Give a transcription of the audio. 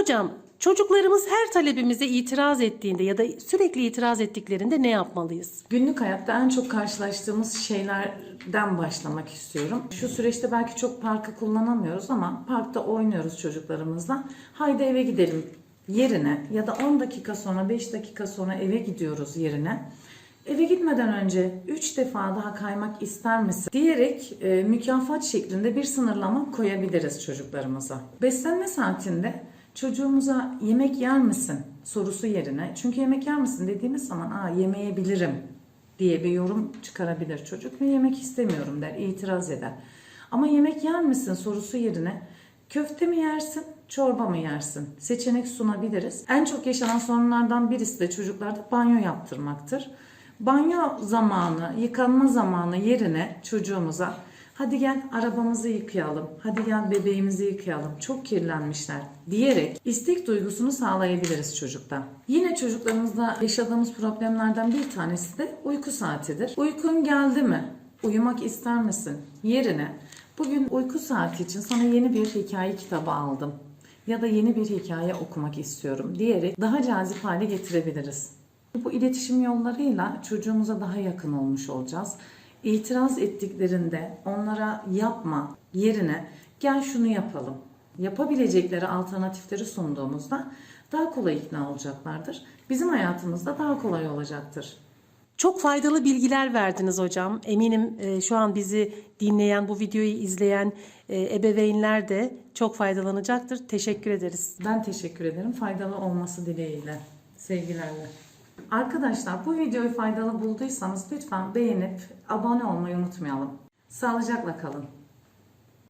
Hocam çocuklarımız her talebimize itiraz ettiğinde ya da sürekli itiraz ettiklerinde ne yapmalıyız? Günlük hayatta en çok karşılaştığımız şeylerden başlamak istiyorum. Şu süreçte belki çok parkı kullanamıyoruz ama parkta oynuyoruz çocuklarımızla. Haydi eve gidelim yerine ya da 10 dakika sonra 5 dakika sonra eve gidiyoruz yerine. Eve gitmeden önce 3 defa daha kaymak ister misin diyerek e, mükafat şeklinde bir sınırlama koyabiliriz çocuklarımıza. Beslenme saatinde çocuğumuza yemek yer misin sorusu yerine çünkü yemek yer misin dediğimiz zaman aa yemeyebilirim diye bir yorum çıkarabilir çocuk ve yemek istemiyorum der, itiraz eder. Ama yemek yer misin sorusu yerine köfte mi yersin, çorba mı yersin seçenek sunabiliriz. En çok yaşanan sorunlardan birisi de çocuklarda banyo yaptırmaktır. Banyo zamanı, yıkanma zamanı yerine çocuğumuza hadi gel arabamızı yıkayalım, hadi gel bebeğimizi yıkayalım, çok kirlenmişler diyerek istek duygusunu sağlayabiliriz çocukta. Yine çocuklarımızda yaşadığımız problemlerden bir tanesi de uyku saatidir. Uykun geldi mi? Uyumak ister misin? Yerine bugün uyku saati için sana yeni bir hikaye kitabı aldım ya da yeni bir hikaye okumak istiyorum diyerek daha cazip hale getirebiliriz. Bu iletişim yollarıyla çocuğumuza daha yakın olmuş olacağız. İtiraz ettiklerinde onlara yapma yerine gel şunu yapalım. Yapabilecekleri alternatifleri sunduğumuzda daha kolay ikna olacaklardır. Bizim hayatımızda daha kolay olacaktır. Çok faydalı bilgiler verdiniz hocam. Eminim e, şu an bizi dinleyen, bu videoyu izleyen e, ebeveynler de çok faydalanacaktır. Teşekkür ederiz. Ben teşekkür ederim. Faydalı olması dileğiyle. Sevgilerle. Arkadaşlar bu videoyu faydalı bulduysanız lütfen beğenip abone olmayı unutmayalım. Sağlıcakla kalın.